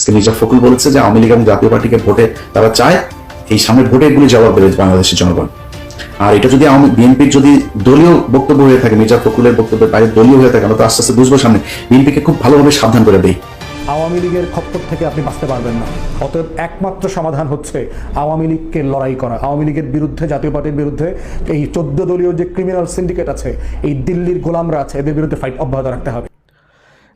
আজকে মির্জা ফখরুল বলেছে যে আওয়ামী লীগ এবং জাতীয় পার্টিকে ভোটে তারা চায়, এই সামনের ভোটে এগুলি জবাব দেবে বাংলাদেশের জনগণ। আর এটা যদি আওয়ামী বিএনপির যদি দলীয় বক্তব্য হয়ে থাকে, মির্জা ফখরুলের বক্তব্যের বাইরে দলীয় হয়ে থাকে, আমরা তো আস্তে আস্তে বুঝব সামনে। বিএনপিকে খুব ভালোভাবে সাবধান করে দেই। আওয়ামী লীগের খপ্পর থেকে আপনি বাঁচতে পারবেন না। অতএব একমাত্র সমাধান হচ্ছে আওয়ামী লীগকে লড়াই করা। আওয়ামী লীগের বিরুদ্ধে, জাতীয় পার্টির বিরুদ্ধে এই চোদ্দ দলীয় যে ক্রিমিনাল সিন্ডিকেট আছে, এই দিল্লির গোলামরা আছে, এদের বিরুদ্ধে ফাইট অব্যাহত রাখতে হবে।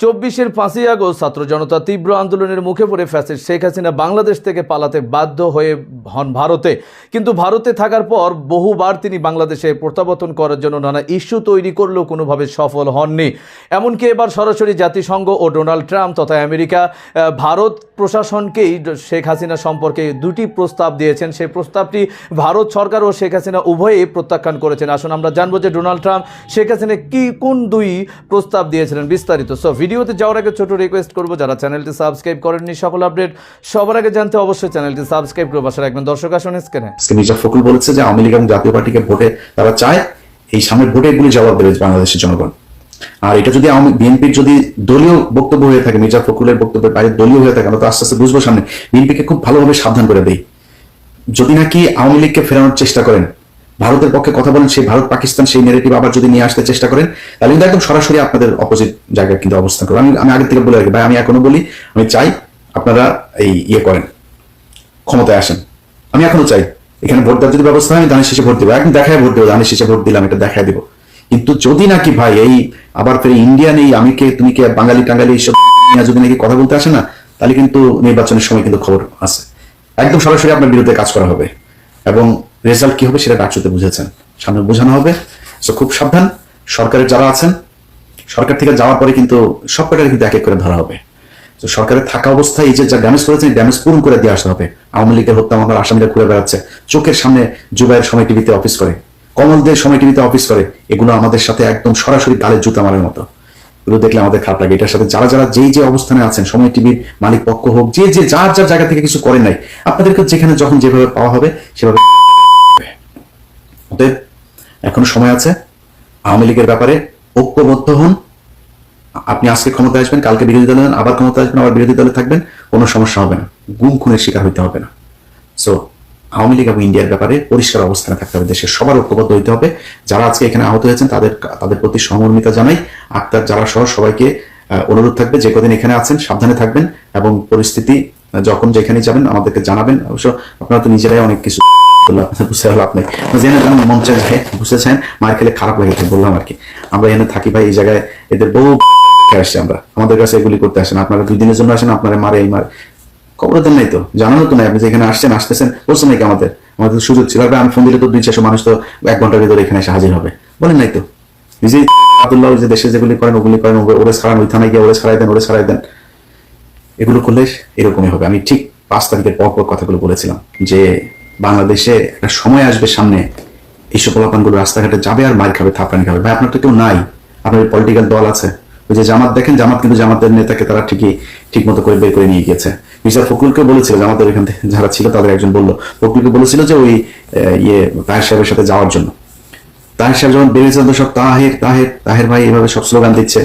চব্বিশের পাঁচই আগস্ট ছাত্র জনতা তীব্র আন্দোলনের মুখে পড়ে ফ্যাসিস্ট শেখ হাসিনা বাংলাদেশ থেকে পালাতে বাধ্য হয়ে হন ভারতে। কিন্তু ভারতে থাকার পর বহুবার তিনি বাংলাদেশে প্রত্যাবর্তন করার জন্য নানা ইস্যু তৈরি করলেও কোনোভাবে সফল হননি। এমনকি এবার সরাসরি জাতিসংঘ ও ডোনাল্ড ট্রাম্প তথা আমেরিকা ভারত প্রশাসনকেই শেখ হাসিনা সম্পর্কে দুটি প্রস্তাব দিয়েছেন। সেই প্রস্তাবটি ভারত সরকার ও শেখ হাসিনা উভয়েই প্রত্যাখ্যান করেছেন। আসুন আমরা জানব যে ডোনাল্ড ট্রাম্প শেখ হাসিনা কি, কোন দুই প্রস্তাব দিয়েছিলেন বিস্তারিত। সো ভিডিওতে যাওয়ার আগে ছোট রিকোয়েস্ট করব, যারা চ্যানেলটি সাবস্ক্রাইব করেননি, সকল আপডেট সবার আগে জানতে অবশ্যই চ্যানেলটি সাবস্ক্রাইব করে বাসার একজন দর্শক, আসুন স্ক্রিনে মির্জা ফখরুল বলেছে যে আওয়ামী লীগ এবং জাতীয় পার্টিকে ভোটে তারা চায় এই সামনের ভোটে এগুলি জবাব দেবে বাংলাদেশের জনগণ। আর এটা যদি আওয়ামী বিএনপির যদি দলীয় বক্তব্য হয়ে থাকে, মির্জা ফখরুলের বক্তব্যের বাইরে দলীয় হয়ে থাকে, আমরা তো আস্তে আস্তে বুঝব সামনে। বিএনপিকে খুব ভালোভাবে সাবধান করে দেই। যদি নাকি আওয়ামী লীগকে ফেরানোর চেষ্টা করেন ভারতের পক্ষে কথা বলেন, সেই ভারত, পাকিস্তান, সেই নেগেটিভ আবার যদি নিয়ে আসতে চেষ্টা করেন, তাহলে কিন্তু একদম সরাসরি আপনাদের অপোজিট জায়গায় কিন্তু অবস্থান করবেন আমি আমি আগে থেকে বলে রাখি, ভাই, আমি এখনও বলি, আমি চাই আপনারা এই ইয়ে করেন, ক্ষমতায় আসেন। আমি এখনও চাই, এখানে ভোট দেওয়ার যদি ব্যবস্থা হয়, আমি দানের শেষে ভোট দেবো। একদম দেখায় ভোট দেবো দানের শেষে ভোট দিলাম এটা দেখায় দিব। কিন্তু যদি নাকি ভাই এই আবার ফের ইন্ডিয়ান এই আমি কে, তুমি কে, বাঙালি, টাঙ্গালি এইসব যদি নাকি কথা বলতে আসে না, তাহলে কিন্তু নির্বাচনের সময় কিন্তু খবর আছে। একদম সরাসরি আপনার বিরুদ্ধে কাজ করা হবে। এবং রেজাল্ট কি হবে সেটা ডাকসুতে বুঝেছেন। সামনে বোঝানো হবে। তো খুব সাবধান। সরকারের যারা আছেন, সরকার থেকে যাওয়ার পরে কিন্তু সব কটাকে কিন্তু এক এক করে ধরা হবে। তো সরকারের থাকা অবস্থায় এই যে যা ড্যামেজ করেছে ড্যামেজ পূরণ করে দিয়ে আসতে হবে। আওয়ামী লীগের হত্যা মামলার আসামিরা ঘুরে বেড়াচ্ছে। চোখের সামনে জুবাইয়ের সময় টিভিতে অফিস করে। কমলদের সময় টিভিতে অফিস করে। এগুলো আমাদের সাথে একদম সরাসরি গালের জুতা মারার মতো। এগুলো দেখলে আমাদের খারাপ লাগে। এটার সাথে যারা যারা যেই যে অবস্থানে আছেন, সময় টিভির মালিক পক্ষ হোক, যে যে যার যার জায়গা থেকে কিছু করেন নাই, আপনাদেরকে যেখানে যখন যেভাবে পাওয়া হবে, সেভাবে এখনও সময় আছে। আওয়ামী লীগের ব্যাপারে ঐক্যবদ্ধ হন। আপনি আজকে ক্ষমতা আসবেন, কালকে বিরোধী দলে আবার ক্ষমতা আসবেন, আবার বিরোধী দলে থাকবেন, কোনো সমস্যা হবে না। গুম খুনের শিকার হইতে হবে না। সো আওয়ামী লীগ এবং ইন্ডিয়ার ব্যাপারে পরিষ্কার অবস্থানে থাকতে হবে। দেশের সবার ঐক্যবদ্ধ হইতে হবে। যারা আজকে এখানে আহত হয়েছেন, তাদের তাদের প্রতি সহমর্মিতা জানাই। আক্তার যারা সহ, সবাইকে অনুরোধ থাকবে যে কদিন এখানে আছেন, সাবধানে থাকবেন এবং পরিস্থিতি যখন যেখানে যাবেন, আমাদেরকে জানাবেন। অবশ্য আপনারা তো নিজেরাই অনেক কিছু আমরা আমাদের আপনারা দুই দিনের জন্য আসেন, আপনারা মারে, এই মার। খবর দেন নাই তো। জানানো তো নাই, আপনি যে এখানে আসছেন, আসতেছেন, বলছেন নাকি আমাদের? আমাদের সুযোগ ছিল। আমি ফোন দিলে তো দুই, চারশো মানুষ তো এক ঘণ্টার ভিতরে এখানে এসে হাজির হবে। বলেন নাই তো। নিজেই আব্দুল্লাহ যে দেশে যেগুলি করেন, ওগুলি করেন ওরে ছাড়ান ওই থানায় গিয়ে ওরে ছাড়াই দেন ওরে ছাড়াই দেন। এগুলো করলে এরকমই হবে। আমি ঠিক পাঁচ তারিখের পর পর কথাগুলো বলেছিলাম যে বাংলাদেশে একটা সময় আসবে সামনে এইসব পোলাপানগুলো রাস্তাঘাটে যাবে আর মার খাবে, থাপড়ানি খাবে। ভাই, আপনার তো কেউ নাই। আপনার পলিটিক্যাল দল আছে। ওই যে জামাত, দেখেন জামাত কিন্তু জামাতের নেতাকে তারা ঠিকই ঠিক মতো করে বের করে নিয়ে গিয়েছে। মির্জা ফখরুলকে বলেছিল, জামাতের ওইখান থেকে যারা ছিল তাদের একজন বলল, ফখরুলকে বলেছিল যে ওই ইয়ে তাহের সাহেবের সাথে যাওয়ার জন্য। তাহের সাহেব যখন বেরিয়েছিল তো সব তাহের তাহের তাহের ভাই এভাবে সব স্লোগান দিচ্ছে।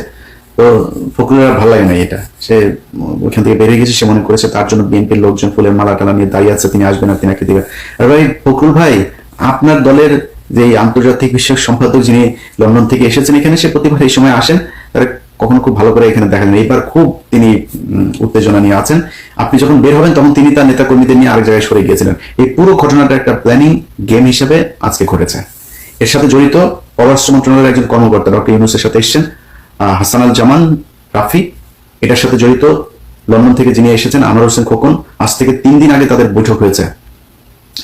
তো ফখরুলের ভালো লাগে না এটা। সে উম, ওইখান থেকে বেরিয়ে গেছে সে মনে করেছে তার জন্য বিএনপির লোকজন ফুলের মালা টালা নিয়ে দাঁড়িয়ে আছে তিনি আসবেন আর তিনি একে দিবেন আর ভাই ফখরুল ভাই আপনার দলের যে আন্তর্জাতিক বিষয়ক সম্পাদক যিনি লন্ডন থেকে এসেছেন এখানে সে প্রতিবার এই সময় আসেন তারা কখনো খুব ভালো করে এখানে দেখা যায় এবার খুব তিনি উত্তেজনা নিয়ে আছেন। আপনি যখন বের হবেন তখন তিনি তার নেতা কর্মীদের নিয়ে আরেক জায়গায় সরে গিয়েছিলেন। এই পুরো ঘটনাটা একটা প্ল্যানিং গেম হিসেবে আজকে ঘটেছে। এর সাথে জড়িত পররাষ্ট্র মন্ত্রণালয়ের একজন কর্মকর্তা ডক্টর ইউনুসের সাথে এসেছেন। হাসান আল জামান রাফি, এটার সাথে জড়িত লন্ডন থেকে যিনি এসেছেন, আনোয়ার হোসেন খোকন, আজ থেকে তিন দিন আগে তাদের বৈঠক হয়েছে।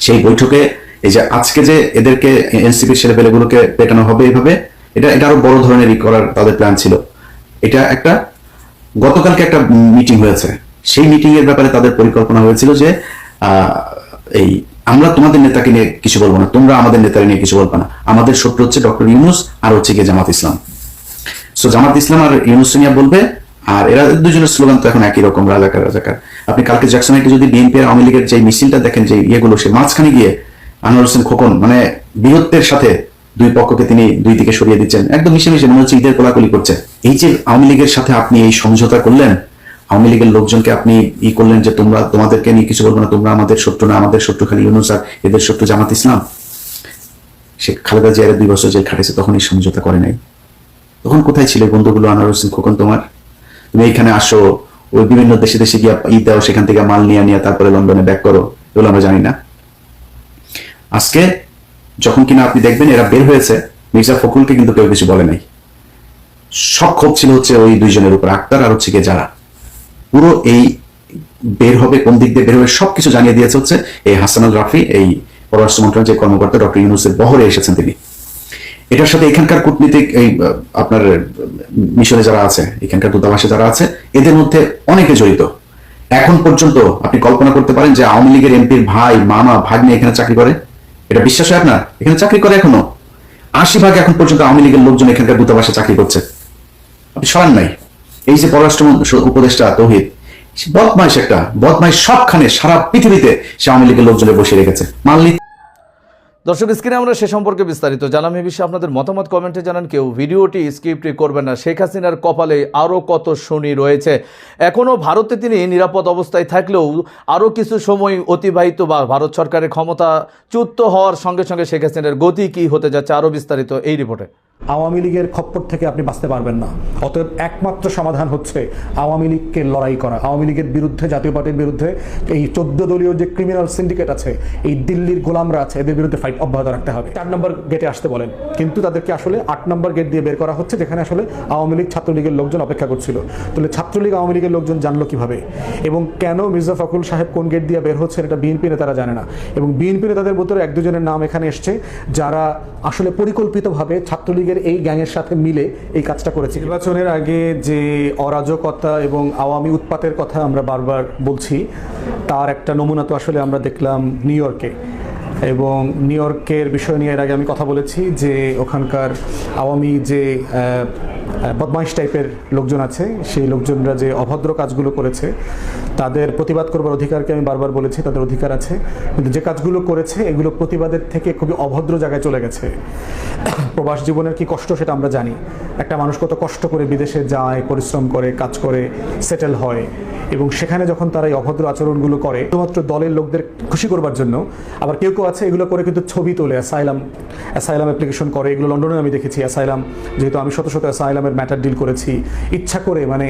সেই বৈঠকে এই যে আজকে যে এদেরকে এনসিপির ছেলেপেলেগুলোকে পেটানো হবে এইভাবে এটা এটা আরও বড় ধরনের ই করার তাদের প্ল্যান ছিল। এটা একটা গতকালকে একটা মিটিং হয়েছে। সেই মিটিং এর ব্যাপারে তাদের পরিকল্পনা হয়েছিল যে এই আমরা তোমাদের নেতাকে নিয়ে কিছু বলব না, তোমরা আমাদের নেতাকে নিয়ে কিছু বলব না। আমাদের শত্রু হচ্ছে ডক্টর ইউনুস আর হচ্ছে গিয়ে জামাত ইসলাম। সো জামাত ইসলাম আর ইউনুস সিনিয়া বলবে, আর এরা দুজনের স্লোগান তো এখন একই রকম, রাজাকার রাজাকার। আপনি কালকে জ্যাকসনকে যদি বিএনপি আর আওয়ামী লীগের যে মিছিলটা দেখেন যে ইয়েগুলো সে মাঝখানে গিয়ে আনোয়ার হোসেন খোকন মানে বীরত্বের সাথে দুই পক্ষকে তিনি দুই দিকে সরিয়ে দিচ্ছেন, একদম মিশে মিশে মনে হচ্ছে ঈদের কোলাকুলি করছে। এই যে আওয়ামী লীগের সাথে আপনি এই সমঝোতা করলেন, আওয়ামী লীগের লোকজনকে আপনি ই করলেন যে তোমরা তোমাদেরকে নিয়ে কিছু বলব না, তোমরা আমাদের শত্রু না, আমাদের শত্রু খালি ইউনুস আর এদের শত্রু জামাত ইসলাম। সে খালেদা জিয়ারের দুই বছর জেল খাটেছে, তখন এই সমঝোতা করে নাই। তখন কোথায় ছিল বন্ধুগুলো আনোয়ার হোসেন খোকন তোমার? তুমি এখানে আসো, ওই বিভিন্ন দেশে দেশে গিয়ে ঈদ দাও, সেখান থেকে মাল নিয়ে নিয়ে তারপরে লন্ডনে ব্যাক করো, এগুলো আমরা জানি না। আজকে যখন কিনা আপনি দেখবেন এরা বের হয়েছে, মির্জা ফখরুলকে কিন্তু কেউ কিছু বলে নাই। সব ক্ষোভ ছিল হচ্ছে ওই দুইজনের উপর, আক্তার আর হচ্ছে যারা। পুরো এই বের হবে, কোন দিক দিয়ে বের হবে, সবকিছু জানিয়ে দিয়েছে হচ্ছে এই হাসানুল রাফি, এই পররাষ্ট্র মন্ত্রণালয়ের যে কর্মকর্তা ডক্টর ইউনুসের বহরে এসেছেন তিনি। এটার সাথে এখানকার কূটনীতিক এই আপনার মিশনে যারা আছে, এখানকার দূতাবাসে যারা আছে, এদের মধ্যে অনেকে জড়িত। এখন পর্যন্ত আপনি কল্পনা করতে পারেন যে আওয়ামী লীগের এমপির ভাই, মামা, ভাগ্নে এখানে চাকরি করে? এটা বিশ্বাস হয় আপনার? এখানে চাকরি করে এখনও? আশি ভাগ এখন পর্যন্ত আওয়ামী লীগের লোকজন এখানকার দূতাবাসে চাকরি করছে। আপনি সরান নাই। এই যে পররাষ্ট্র উপদেষ্টা তৌহিদ বদমাইশ একটা, বদমাইশ সবখানে সারা পৃথিবীতে সে আওয়ামী লীগের লোকজনে বসে রেখেছে। মানলি দর্শক, স্ক্রিনে আমরা সে সম্পর্কে বিস্তারিত জানাম। এ বিষয়ে আপনাদের মতামত কমেন্টে জানান কেউ। ভিডিওটি স্ক্রিপ্ট করবেন না। শেখ হাসিনার কপালে আরও কত শনি রয়েছে? এখনও ভারতে তিনি নিরাপদ অবস্থায় থাকলেও আরও কিছু সময় অতিবাহিত বা ভারত সরকারের ক্ষমতা চ্যুত হওয়ার সঙ্গে সঙ্গে শেখ হাসিনার গতি কী হতে যাচ্ছে আরও বিস্তারিত এই রিপোর্টে। আওয়ামী লীগের খপ্পর থেকে আপনি বাঁচতে পারবেন না। অতএব একমাত্র সমাধান হচ্ছে আওয়ামী লীগকে লড়াই করা। আওয়ামী লীগের বিরুদ্ধে, জাতীয় পার্টির বিরুদ্ধে এই চোদ্দ দলীয় যে ক্রিমিনাল সিন্ডিকেট আছে, এই দিল্লির গোলামরা আছে, এদের বিরুদ্ধে ফাইট অব্যাহত রাখতে হবে। চার নম্বর গেটে আসতে বলেন। কিন্তু তাদেরকে আসলে আট নম্বর গেট দিয়ে বের করা হচ্ছে, যেখানে আসলে আওয়ামী লীগ ছাত্রলীগের লোকজন অপেক্ষা করছিল। তাহলে ছাত্রলীগ আওয়ামী লীগের লোকজন জানলো কীভাবে? এবং কেন মির্জা ফখরুল সাহেব কোন গেট দিয়ে বের হচ্ছেন এটা বিএনপি নেতারা জানে না। এবং বিএনপি নেতাদের ভিতরে এক দুজনের নাম এখানে এসছে, যারা আসলে পরিকল্পিতভাবে ছাত্রলীগের এই গ্যাংয়ের সাথে মিলে এই কাজটা করেছে। নির্বাচনের আগে যে অরাজকতা এবং আওয়ামী উৎপাতের কথা আমরা বারবার বলছি, তার একটা নমুনা তো আসলে আমরা দেখলাম নিউ ইয়র্কে। এবং নিউ ইয়র্কের বিষয় নিয়ে এর আগে আমি কথা বলেছি যে ওখানকার আওয়ামী যে বদমাইশ টাইপের লোকজন আছে, সেই লোকজনরা যে অভদ্র কাজগুলো করেছে তাদের প্রতিবাদ করবার অধিকারকে আমি বারবার বলেছি, তাদের অধিকার আছে। কিন্তু যে কাজগুলো করেছে, এগুলো প্রতিবাদের থেকে খুবই অভদ্র জায়গায় চলে গেছে। প্রবাস জীবনের কি কষ্ট সেটা আমরা জানি। একটা মানুষ কত কষ্ট করে বিদেশে যায়, পরিশ্রম করে, কাজ করে, সেটেল হয়। এবং সেখানে যখন তারা এই অভদ্র আচরণগুলো করে, শুধুমাত্র দলের লোকদের খুশি করবার জন্য, আবার কেউ কেউ আছে এগুলো করে কিন্তু ছবি তোলে অ্যাসাইলাম অ্যাসাইলাম অ্যাপ্লিকেশন করে। এগুলো লন্ডনে আমি দেখেছি অ্যাসাইলাম যেহেতু আমি শত শত অ্যাসাইলামের ম্যাটার ডিল করেছি। ইচ্ছা করে মানে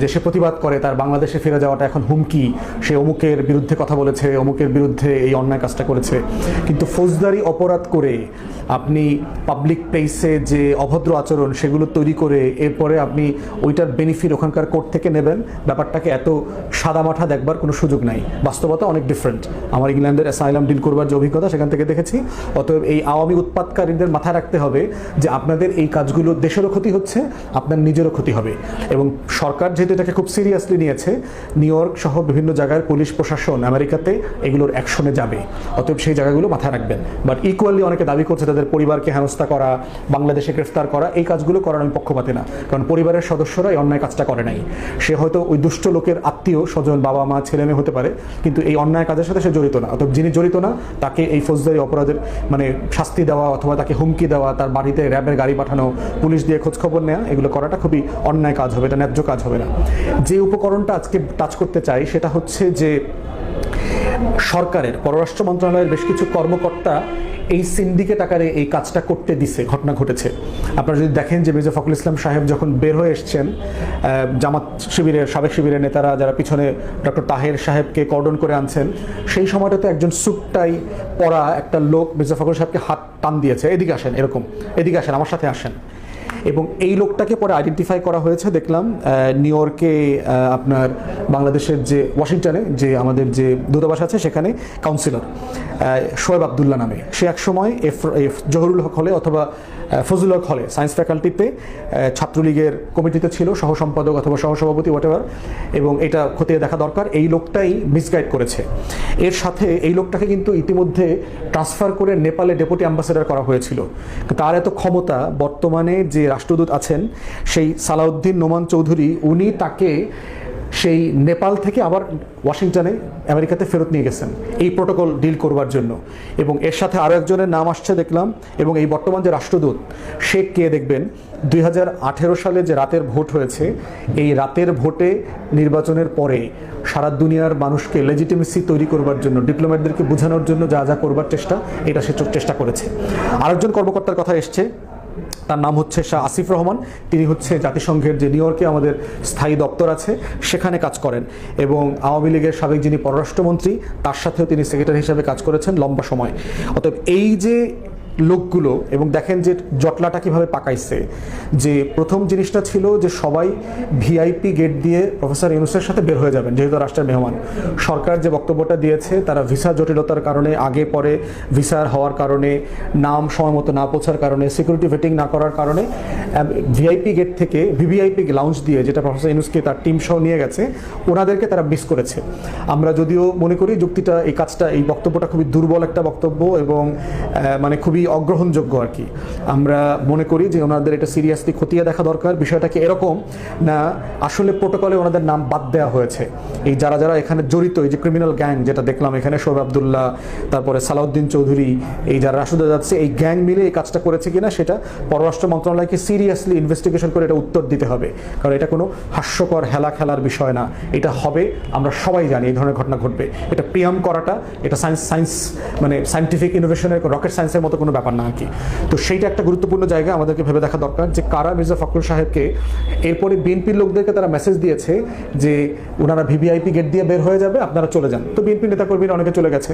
যে সে প্রতিবাদ করে, তার বাংলাদেশে ফিরে যাওয়াটা এখন হুমকি। সে অমুকের বিরুদ্ধে কথা বলেছে, অমুকের বিরুদ্ধে এই অন্যায় কাজটা করেছে। কিন্তু ফৌজদারি অপরাধ করে আপনি পাবলিক প্লেসে যে অভদ্র আচরণ সেগুলো তৈরি করে এরপরে আপনি ওইটার বেনিফিট ওখানকার কোর্ট থেকে নেবেন, ব্যাপারটাকে এত সাদামাঠা দেখবার কোনো সুযোগ নাই। বাস্তবতা অনেক ডিফারেন্ট আমার ইংল্যান্ডের অ্যাসাইলাম ডিল করবার যে অভিজ্ঞতা সেখান থেকে দেখেছি। অতএব এই আওয়ামী উৎপাদকারীদের মাথায় রাখতে হবে যে আপনাদের এই কাজগুলো দেশেরও ক্ষতি হচ্ছে, আপনার নিজেরও ক্ষতি হবে। এবং সরকার যেহেতু এটাকে খুব সিরিয়াসলি নিয়েছে নিউ ইয়র্ক সহ বিভিন্ন জায়গার পুলিশ প্রশাসন আমেরিকাতে এগুলোর অ্যাকশনে যাবে। অতএব সেই জায়গাগুলো মাথায় রাখবেন। বাট ইকুয়ালি অনেকে দাবি করছে তাদের পরিবারকে হেনস্থা করা, বাংলাদেশে গ্রেফতার করা, এই কাজগুলো করার আমি পক্ষপাতে না। কারণ পরিবারের সদস্যরা এই অন্যায় কাজটা করে নাই। সে হয়তো ওই দুষ্ট লোকের আত্মীয়, স্বজন, বাবা মা, ছেলে মেয়ে হতে পারে, কিন্তু এই অন্যায় কাজের সাথে সে জড়িত না। অতএব যিনি জড়িত না, তাকে এই ফৌজদারি অপরাধের মানে শাস্তি দেওয়া অথবা তাকে হুমকি দেওয়া, তার বাড়িতে র্যাবের গাড়ি পাঠানো, পুলিশ দিয়ে খোঁজখবর নেওয়া এগুলো করাটা খুবই অন্যায় কাজ হবে, এটা ন্যায্য কাজ হবে না। যে উপকরণটা আজকে টাচ করতে চাই সেটা হচ্ছে যে সরকারের, পররাষ্ট্র মন্ত্রণালয়ের বেশ কিছু কর্মকর্তা এই সিন্ডিকেট আকারে এই কাজটা করতে দিছে, ঘটনা ঘটেছে। আপনারা যদি দেখেন যে মির্জা ফখরুল ইসলাম সাহেব যখন বের হয়ে এসছেন জামাত শিবিরের, সাবেক শিবিরের নেতারা যারা পিছনে ডক্টর তাহের সাহেবকে কর্ডন করে আনছেন, সেই সময়টাতে একজন সুটটাই পরা একটা লোক মির্জা ফখরুল সাহেবকে হাত টান দিয়েছে। এদিকে আসেন, এরকম। এদিকে আসেন, আমার সাথে আসেন। এবং এই লোকটাকে পরে আইডেন্টিফাই করা হয়েছে, দেখলাম নিউ ইয়র্কে আপনার বাংলাদেশের যে ওয়াশিংটনে যে আমাদের যে দূতাবাস আছে, সেখানে কাউন্সিলর শোয়েব আবদুল্লাহ নামে। সে একসময় এফ এফ, জহরুল হক হলে অথবা ফজুল হক হলে সায়েন্স ফ্যাকাল্টিতে ছাত্রলীগের কমিটিতে ছিল সহ সম্পাদক অথবা সহসভাপতি হোয়াট এবং এটা খতিয়ে দেখা দরকার। এই লোকটাই মিসগাইড করেছে। এর সাথে এই লোকটাকে কিন্তু ইতিমধ্যে ট্রান্সফার করে নেপালে ডেপুটি অ্যাম্বাসেডার করা হয়েছিল। তার এত ক্ষমতা বর্তমানে যে রাষ্ট্রদূত আছেন, সেই সালাউদ্দিন নোমান চৌধুরী, উনি তাকে সেই নেপাল থেকে আবার ওয়াশিংটনে, আমেরিকাতে ফেরত নিয়ে গেছেন। এই প্রোটোকল ডিল করবার জন্য। এবং এর সাথে আরও একজনের নাম আসছে দেখলাম, এবং এই বর্তমান যে রাষ্ট্রদূত, সে কে দেখবেন? দুই হাজার আঠেরো সালে যে রাতের ভোট হয়েছে, এই রাতের ভোটে নির্বাচনের পরে সারা দুনিয়ার মানুষকে লেজিটিমেসি তৈরি করবার জন্য ডিপ্লোম্যাটদেরকে বোঝানোর জন্য যা যা করবার চেষ্টা, এটা সে চেষ্টা করেছে। আরেকজন কর্মকর্তার কথা এসছে তার নাম হচ্ছে শাহ আসিফ রহমান। তিনি হচ্ছে জাতিসংঘের যে নিউ আমাদের স্থায়ী দপ্তর আছে, সেখানে কাজ করেন। এবং আওয়ামী লীগের সাবেক যিনি পররাষ্ট্রমন্ত্রী, তার সাথেও তিনি সেক্রেটারি হিসাবে কাজ করেছেন লম্বা সময়। অতএব এই যে লোকগুলো এবং দেখেন যে জটলাটা কীভাবে পাকাইছে। যে প্রথম জিনিসটা ছিল যে সবাই ভিআইপি গেট দিয়ে প্রফেসর ইউনুসের সাথে বের হয়ে যাবেন, যেহেতু রাষ্ট্রের মেহমান। সরকার যে বক্তব্যটা দিয়েছে, তারা ভিসা জটিলতার কারণে, আগে পরে ভিসার হওয়ার কারণে, নাম সময় মতো না পৌঁছার কারণে সিকিউরিটি ভেটিং না করার কারণে ভিআইপি গেট থেকে ভিভিআইপি লাউঞ্জ দিয়ে যেটা প্রফেসর ইউনুসকে তার টিম সহ নিয়ে গেছে, ওনাদেরকে তারা মিস করেছে। আমরা যদিও মনে করি যুক্তিটা, এই কাজটা, এই বক্তব্যটা খুবই দুর্বল একটা বক্তব্য এবং মানে খুবই অগ্রহণযোগ্য আর কি। আমরা মনে করি যে ওনাদের এটা সিরিয়াসলি খতিয়ে দেখা দরকার। বিষয়টা কি এরকম না, আসলে প্রোটোকলে ওনাদের নাম বাদ দেওয়া হয়েছে। এই যারা যারা এখানে জড়িত, এই যে ক্রিমিনাল গ্যাং যেটা দেখলাম এখানে শোভ আবদুল্লাহ, তারপরে সালাউদ্দিন চৌধুরী, এই যারা রাষ্ট্রদূত যাচ্ছে, এই গ্যাং মিলে এই কাজটা করেছে কিনা সেটা পররাষ্ট্র মন্ত্রণালয়কে সিরিয়াসলি ইনভেস্টিগেশন করে এটা উত্তর দিতে হবে। কারণ এটা কোনো হাস্যকর হেলা খেলার বিষয় না। এটা হবে, আমরা সবাই জানি, এই ধরনের ঘটনা ঘটবে। এটা প্রিয়াম করাটা, এটা সায়েন্স সায়েন্স মানে সায়েন্টিফিক ইনোভেশনের রকেট সায়েন্সের মতো কোনো ব্যাপার না আর কি। তো সেইটা একটা গুরুত্বপূর্ণ জায়গা আমাদেরকে ভেবে দেখা দরকার যে কারা মির্জা ফখরুল সাহেবকে এরপরে বিএনপির লোকদেরকে তারা মেসেজ দিয়েছে যে ওনারা ভিভিআইপি গেট দিয়ে বের হয়ে যাবে, আপনারা চলে যান। তো বিএনপি নেতাকর্মীরা অনেকে চলে গেছে।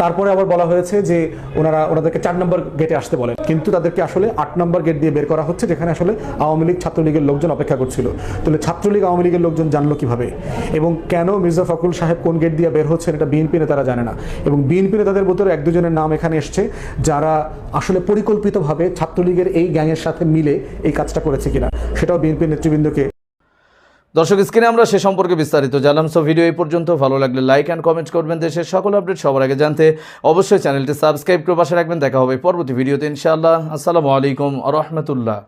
তারপরে আবার বলা হয়েছে যে ওনারা ওনাদেরকে চার নম্বর গেটে আসতে বলে কিন্তু তাদেরকে আসলে আট নম্বর গেট দিয়ে বের করা হচ্ছে, যেখানে আসলে আওয়ামী লীগ ছাত্রলীগের লোকজন অপেক্ষা করছিল। তাহলে ছাত্রলীগ আওয়ামী লীগের লোকজন জানলো কীভাবে? এবং কেন মির্জা ফখরুল সাহেব কোন গেট দিয়ে বের হচ্ছেন, এটা বিএনপি নেতারা জানে না। এবং বিএনপি নেতাদের ভিতরে এক দুজনের নাম এখানে এসছে, যারা আসলে পরিকল্পিতভাবে ছাত্রলীগের এই গ্যাংয়ের সাথে মিলে এই কাজটা করেছে কিনা, সেটাও বিএনপি নেতৃবৃন্দকে দর্শক, স্ক্রিনে আমরা সে সম্পর্কে বিস্তারিত জানলাম। সো ভিডিও এই পর্যন্ত। ভালো লাগলে লাইক অ্যান্ড কমেন্ট করবেন দেশের সকল আপডেট সবার আগে জানতে। অবশ্যই চ্যানেলটি সাবস্ক্রাইব করে পাশে রাখবেন। দেখা হবে পরবর্তী ভিডিওতে ইনশাআল্লাহ। আসসালামু আলাইকুম রহমতুল্লাহ।